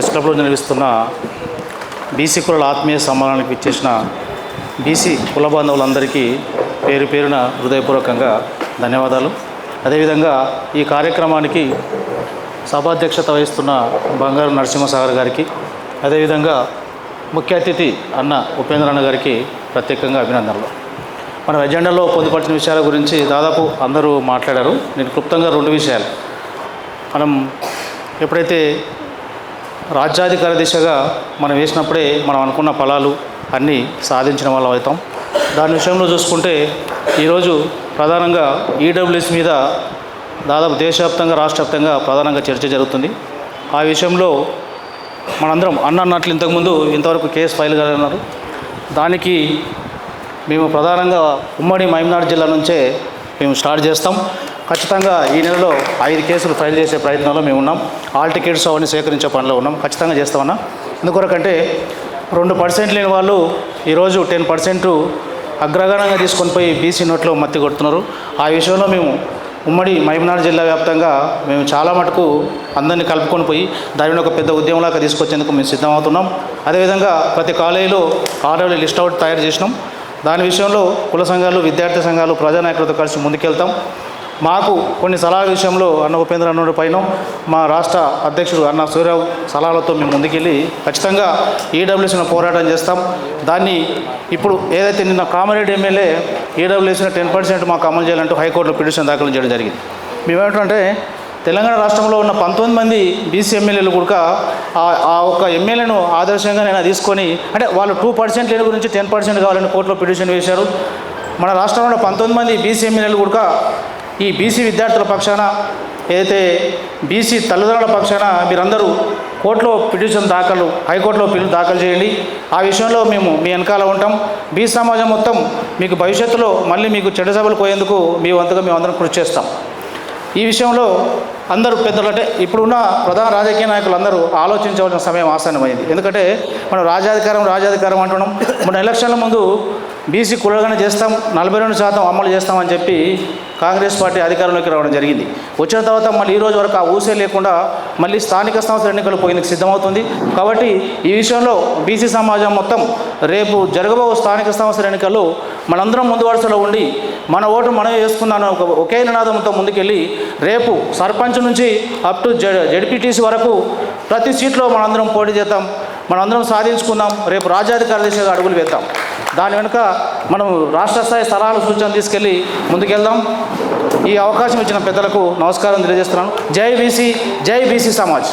Press క్లబ్లో నిర్వహిస్తున్న BC కులాల ఆత్మీయ సమ్మానానికి ఇచ్చేసిన బీసీ కుల బాంధవులందరికీ పేరు పేరున హృదయపూర్వకంగా ధన్యవాదాలు. అదేవిధంగా ఈ కార్యక్రమానికి సభాధ్యక్షత వహిస్తున్న బంగారు నరసింహసాగర్ గారికి అదేవిధంగా ముఖ్య అతిథి అన్న ఉపేంద్ర అన్న గారికి ప్రత్యేకంగా అభినందనలు. మన ఎజెండాలో పొందుపరిచిన విషయాల గురించి దాదాపు అందరూ మాట్లాడారు. నేను క్లుప్తంగా రెండు విషయాలు. మనం ఎప్పుడైతే రాజ్యాధికార దిశగా మనం వేసినప్పుడే మనం అనుకున్న ఫలాలు అన్నీ సాధించిన వాళ్ళం అవుతాం. దాని విషయంలో చూసుకుంటే ఈరోజు ప్రధానంగా ఈడబ్ల్యూఎస్ మీద దాదాపు దేశవ్యాప్తంగా రాష్ట్రవ్యాప్తంగా ప్రధానంగా చర్చ జరుగుతుంది. ఆ విషయంలో మనందరం అన్న అన్నట్లు ఇంతకుముందు ఇంతవరకు కేసు ఫైల్ కాదన్నారు దానికి మేము ప్రధానంగా ఉమ్మడి మహబూబ్నగర్ జిల్లా నుంచే మేము స్టార్ట్ చేస్తాం. ఖచ్చితంగా ఈ నెలలో ఐదు కేసులు ఫైల్ చేసే ప్రయత్నంలో మేము ఉన్నాం. ఆల్ టికెట్స్ అవన్నీ సేకరించే పనిలో ఉన్నాం. ఖచ్చితంగా చేస్తామన్నా. ఎందుకొరకంటే రెండు పర్సెంట్ లేని వాళ్ళు ఈరోజు టెన్ పర్సెంట్ అగ్రగణంగా తీసుకొని పోయి బీసీ నోట్లో మత్తి కొడుతున్నారు. ఆ విషయంలో మేము ఉమ్మడి మహబూబ్నగర్ జిల్లా వ్యాప్తంగా మేము చాలా మటుకు అందరినీ కలుపుకొని పోయి దానిని ఒక పెద్ద ఉద్యమంలాగా తీసుకొచ్చేందుకు మేము సిద్ధమవుతున్నాం. అదేవిధంగా ప్రతి కాలేజీలో ఆర్డర్లు లిస్ట్ అవుట్ తయారు చేసినాం. దాని విషయంలో కుల సంఘాలు విద్యార్థి సంఘాలు ప్రజానాయకులతో కలిసి ముందుకెళ్తాం. మాకు కొన్ని సలహాల విషయంలో అన్న ఉపేంద్ర అన్నుడి పైన మా రాష్ట్ర అధ్యక్షుడు అన్న సూర్యరావు సలహాలతో మేము ముందుకెళ్ళి ఖచ్చితంగా ఈడబ్ల్యూసీని పోరాటం చేస్తాం. దాన్ని ఇప్పుడు ఏదైతే నిన్న కామారెడ్డి ఎమ్మెల్యే ఈడబ్ల్యూసీని టెన్ పర్సెంట్ మాకు అమలు చేయాలంటూ హైకోర్టులో పిటిషన్ దాఖలు చేయడం జరిగింది. మేమేమిటంటే తెలంగాణ రాష్ట్రంలో ఉన్న పంతొమ్మిది మంది బీసీ ఎమ్మెల్యేలు కూడా ఆ- ఆ ఒక ఎమ్మెల్యేను ఆదర్శంగా నేను తీసుకొని అంటే వాళ్ళు టూ పర్సెంట్ లేని గురించి టెన్ పర్సెంట్ కావాలని కోర్టులో పిటిషన్ వేశారు. మన రాష్ట్రంలో పంతొమ్మిది మంది బీసీ ఎమ్మెల్యేలు కూడా ఈ బీసీ విద్యార్థుల పక్షాన ఏదైతే బీసీ తల్లిదండ్రుల పక్షాన మీరందరూ కోర్టులో పిటిషన్ దాఖలు హైకోర్టులో పిల్లలు దాఖలు చేయండి. ఆ విషయంలో మేము మీ వెనకాల ఉంటాం. బీ సమాజం మొత్తం మీకు భవిష్యత్తులో మళ్ళీ మీకు చెడు సభలు పోయేందుకు మీ వంతుగా మేము అందరం కృషి చేస్తాం. ఈ విషయంలో అందరూ పెద్దలు అంటే ఇప్పుడున్న ప్రధాన రాజకీయ నాయకులు అందరూ ఆలోచించవలసిన సమయం ఆసన్నమైంది. ఎందుకంటే మనం రాజాధికారం రాజాధికారం అంటున్నాం. మన ఎలక్షన్ల ముందు బీసీ కులగణ చేస్తాం నలభై రెండు శాతం అమలు చేస్తామని చెప్పి కాంగ్రెస్ పార్టీ అధికారంలోకి రావడం జరిగింది. వచ్చిన తర్వాత మళ్ళీ ఈ రోజు వరకు ఆ ఊసే లేకుండా మళ్ళీ స్థానిక సంస్థల ఎన్నికలు పోయేందుకు సిద్ధమవుతుంది. కాబట్టి ఈ విషయంలో బీసీ సమాజం మొత్తం రేపు జరగబో స్థానిక సంస్థల ఎన్నికల్లో మనందరం ముందు వరుసలో ఉండి మన ఓటు మనమే వేసుకున్నాను ఒక ఒకే నినాదంతో ముందుకెళ్ళి రేపు సర్పంచ్ నుంచి అప్ టు జెడ్ జెడ్పీటీసీ వరకు ప్రతి సీట్లో మనందరం పోటీ చేద్దాం మనందరం సాధించుకుందాం రేపు రాజ్యాధికార దిశగా అడుగులు వేద్దాం. దాని వెనుక మనం రాష్ట్ర స్థాయి స్థలాలు సూచనలు తీసుకెళ్ళి ముందుకెళ్దాం. ఈ అవకాశం ఇచ్చిన పెద్దలకు నమస్కారం తెలియజేస్తున్నాను. జై బీసీ జై బీసీ సమాజ్.